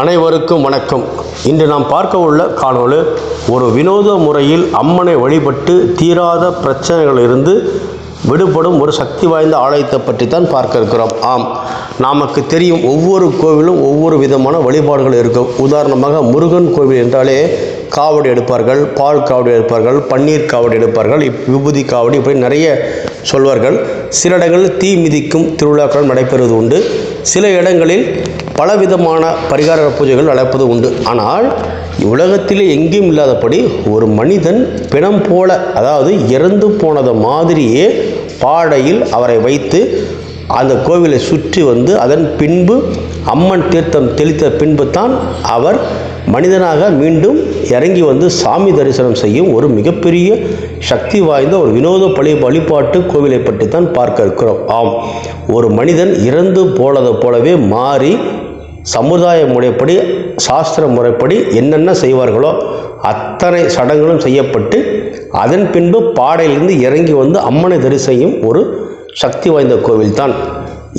அனைவருக்கும் வணக்கம். இன்று நாம் பார்க்க உள்ள காணொலி ஒரு வினோத முறையில் அம்மனை வழிபட்டு தீராத பிரச்சனைகளிலிருந்து விடுபடும் ஒரு சக்தி வாய்ந்த ஆலயத்தை பற்றி தான் பார்க்க இருக்கிறோம். ஆம் நமக்கு தெரியும் ஒவ்வொரு கோவிலும் ஒவ்வொரு விதமான வழிபாடுகள் இருக்கும். உதாரணமாக முருகன் கோவில் என்றாலே காவடி எடுப்பார்கள் பால் காவடி எடுப்பார்கள் பன்னீர் காவடி எடுப்பார்கள் இப் விபூதி காவடி இப்படி நிறைய சொல்வார்கள். சில இடங்களில் தீ மிதிக்கும் திருவிழாக்கள் நடைபெறுவது உண்டு. சில இடங்களில் பலவிதமான பரிகார பூஜைகள் நடப்பது உண்டு. ஆனால் உலகத்திலே எங்கேயும் இல்லாதபடி ஒரு மனிதன் பிணம் போல அதாவது இறந்து போனது மாதிரியே பாடையில் அவரை வைத்து அந்த கோவிலை சுற்றி வந்து அதன் பின்பு அம்மன் தீர்த்தம் தெளித்த பின்பு தான் அவர் மனிதனாக மீண்டும் இறங்கி வந்து சாமி தரிசனம் செய்யும் ஒரு மிகப்பெரிய சக்தி வாய்ந்த ஒரு வினோத பழி வழிபாட்டு கோவிலை பற்றி தான் பார்க்க இருக்கிறோம். ஆம் ஒரு மனிதன் இறந்து போனதை போலவே மாறி சமுதாய முறைப்படி சாஸ்திர முறைப்படி என்னென்ன செய்வார்களோ அத்தனை சடங்குகளும் செய்யப்பட்டு அதன் பின்பு பாடையிலிருந்து இறங்கி வந்து அம்மனை தரிசையும் ஒரு சக்தி வாய்ந்த கோவில்தான்.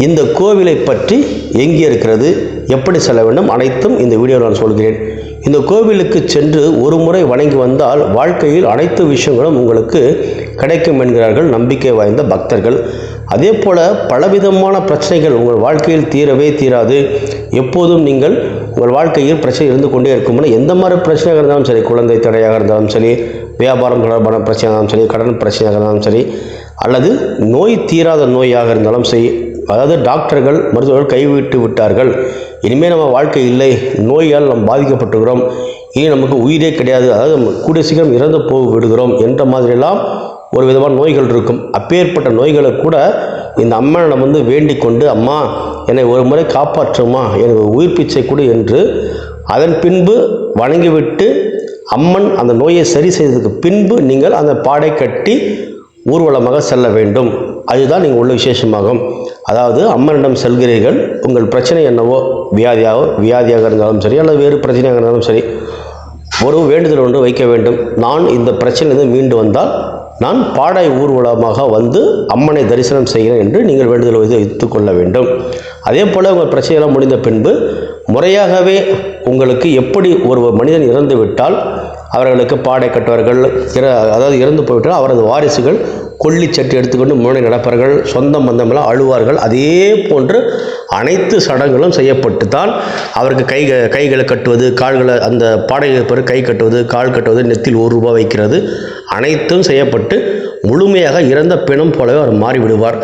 இந்த கோவிலை பற்றி எங்கே இருக்கிறது எப்படி செல்ல வேண்டும் அனைத்தும் இந்த வீடியோவில் நான் சொல்கிறேன். இந்த கோவிலுக்கு சென்று ஒரு முறை வணங்கி வந்தால் வாழ்க்கையில் அனைத்து விஷயங்களும் உங்களுக்கு கிடைக்கும் என்கிறார்கள் நம்பிக்கை வாய்ந்த பக்தர்கள். அதே போல் பலவிதமான பிரச்சனைகள் உங்கள் வாழ்க்கையில் தீரவே தீராது. எப்போதும் நீங்கள் உங்கள் வாழ்க்கையில் பிரச்சனை இருந்து கொண்டே இருக்கும்னா எந்த மாதிரி பிரச்சனையாக இருந்தாலும் சரி குழந்தை தடையாக இருந்தாலும் சரி வியாபாரம் தொடர்பான பிரச்சனையாக இருந்தாலும் சரி கடன் பிரச்சனையாக இருந்தாலும் சரி அல்லது நோய் தீராத நோயாக இருந்தாலும் சரி அதாவது டாக்டர்கள் மருத்துவர்கள் கைவிட்டு விட்டார்கள். இனிமேல் நம்ம வாழ்க்கை இல்லை. நோயால் நாம் பாதிக்கப்பட்டுகிறோம். இனி நமக்கு உயிரே கிடையாது. அதாவது நம்ம கூடிய சீக்கிரம் இறந்து போய் விடுகிறோம் என்ற மாதிரியெல்லாம் ஒரு விதமான நோய்கள் இருக்கும். அப்பேற்பட்ட நோய்களை கூட இந்த அம்மனிடம் வந்து வேண்டிக் கொண்டு அம்மா என்னை ஒரு முறை காப்பாற்றுமா? எனக்கு உயிர் பிச்சை கொடு என்று அதன் பின்பு வணங்கிவிட்டு அம்மன் அந்த நோயை சரி செய்ததுக்கு பின்பு நீங்கள் அந்த பாடை கட்டி ஊர்வலமாக செல்ல வேண்டும். அதுதான் நீங்கள் உள்ள விசேஷமாகும். அதாவது அம்மனிடம் செல்கிறீர்கள் உங்கள் பிரச்சனை என்னவோ வியாதியாக வியாதியாக இருந்தாலும் சரி அல்லது வேறு பிரச்சனையாக இருந்தாலும் சரி ஒரு வேண்டுதல் ஒன்று வைக்க வேண்டும். நான் இந்த பிரச்சனையிலிருந்து மீண்டு வந்தால் நான் பாடை ஊர்வலமாக வந்து அம்மனை தரிசனம் செய்கிறேன் என்று நீங்கள் வேண்டுதல் வைத்து கொள்ள வேண்டும். அதே போல் உங்கள் பிரச்சனையெல்லாம் முடிந்த பின்பு முறையாகவே உங்களுக்கு எப்படி ஒரு மனிதன் இறந்து விட்டால் அவர்களுக்கு பாடை கட்டுவார்கள். இற அதாவது இறந்து போய்விட்டால் அவரது வாரிசுகள் கொல்லி சட்டி எடுத்துக்கொண்டு முன்னே நடப்பார்கள் சொந்தம் பந்தமெல்லாம் அழுவார்கள். அதே போன்று அனைத்து சடங்குகளும் செய்யப்பட்டு தான் அவருக்கு கை கைகளை கட்டுவது கால்களை அந்த பாடகை பிறகு கை கட்டுவது கால் கட்டுவது நெத்தில் ஒரு ரூபாய் வைக்கிறது. அனைத்தும் செய்யப்பட்டு முழுமையாக இறந்த பிணம் போலவே அவர் மாறிவிடுவார்.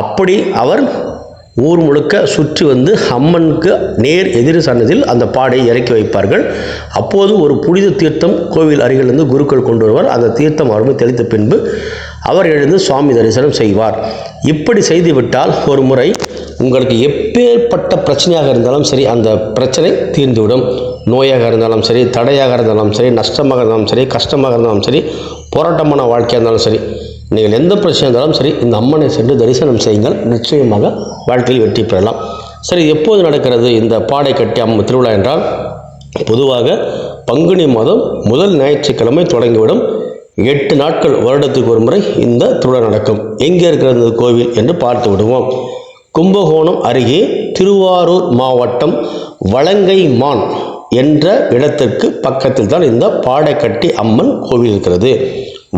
அப்படி அவர் ஊர் முழுக்க சுற்றி வந்து அம்மனுக்கு நேர் எதிர் சன்னதில் அந்த பாடையை இறக்கி வைப்பார்கள். அப்போது ஒரு புனித தீர்த்தம் கோவில் அருகிலிருந்து குருக்கள் கொண்டு வருவார். அந்த தீர்த்தம் அவரும் தெளித்த பின்பு அவர் எழுந்து சுவாமி தரிசனம் செய்வார். இப்படி செய்துவிட்டால் ஒரு முறை உங்களுக்கு எப்பேற்பட்ட பிரச்சனையாக இருந்தாலும் சரி அந்த பிரச்சனை தீர்ந்துவிடும். நோயாக இருந்தாலும் சரி தடையாக இருந்தாலும் சரி நஷ்டமாக இருந்தாலும் சரி கஷ்டமாக இருந்தாலும் சரி போராட்டமான வாழ்க்கையாக இருந்தாலும் சரி நீங்கள் எந்த பிரச்சனை இருந்தாலும் சரி இந்த அம்மனை சென்று தரிசனம் செய்யுங்கள். நிச்சயமாக வாழ்க்கையில் வெற்றி பெறலாம். சரி எப்போது நடக்கிறது இந்த பாடை கட்டி அம்மன் திருவிழா என்றால்? பொதுவாக பங்குனி மாதம் முதல் ஞாயிற்றுக்கிழமை தொடங்கிவிடும். எட்டு நாட்கள் வருடத்துக்கு ஒரு முறை இந்த திருவிழா நடக்கும். எங்கே இருக்கிறது இந்த கோவில் என்று பார்த்து விடுவோம். கும்பகோணம் அருகே திருவாரூர் மாவட்டம் வலங்கை மான் என்ற இடத்திற்கு பக்கத்தில் தான் இந்த பாடைக்கட்டி அம்மன் கோவில் இருக்கிறது.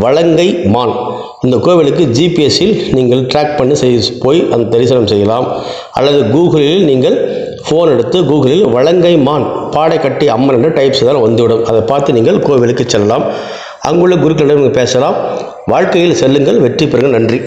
வலங்கை மான் இந்த கோவிலுக்கு ஜிபிஎஸ்ஸில் நீங்கள் ட்ராக் பண்ணி செய் போய் அந்த தரிசனம் செய்யலாம். அல்லது கூகுளில் நீங்கள் ஃபோன் எடுத்து கூகுளில் வலங்கை மான் பாடைக்கட்டி அம்மன் என்று டைப் செய்தால் வந்துவிடும். அதை பார்த்து நீங்கள் கோவிலுக்கு செல்லலாம். அங்குள்ள குருக்களிடம் பேசலாம். வாழ்க்கையில் செல்லுங்கள். வெற்றி பெறுங்கள். நன்றி.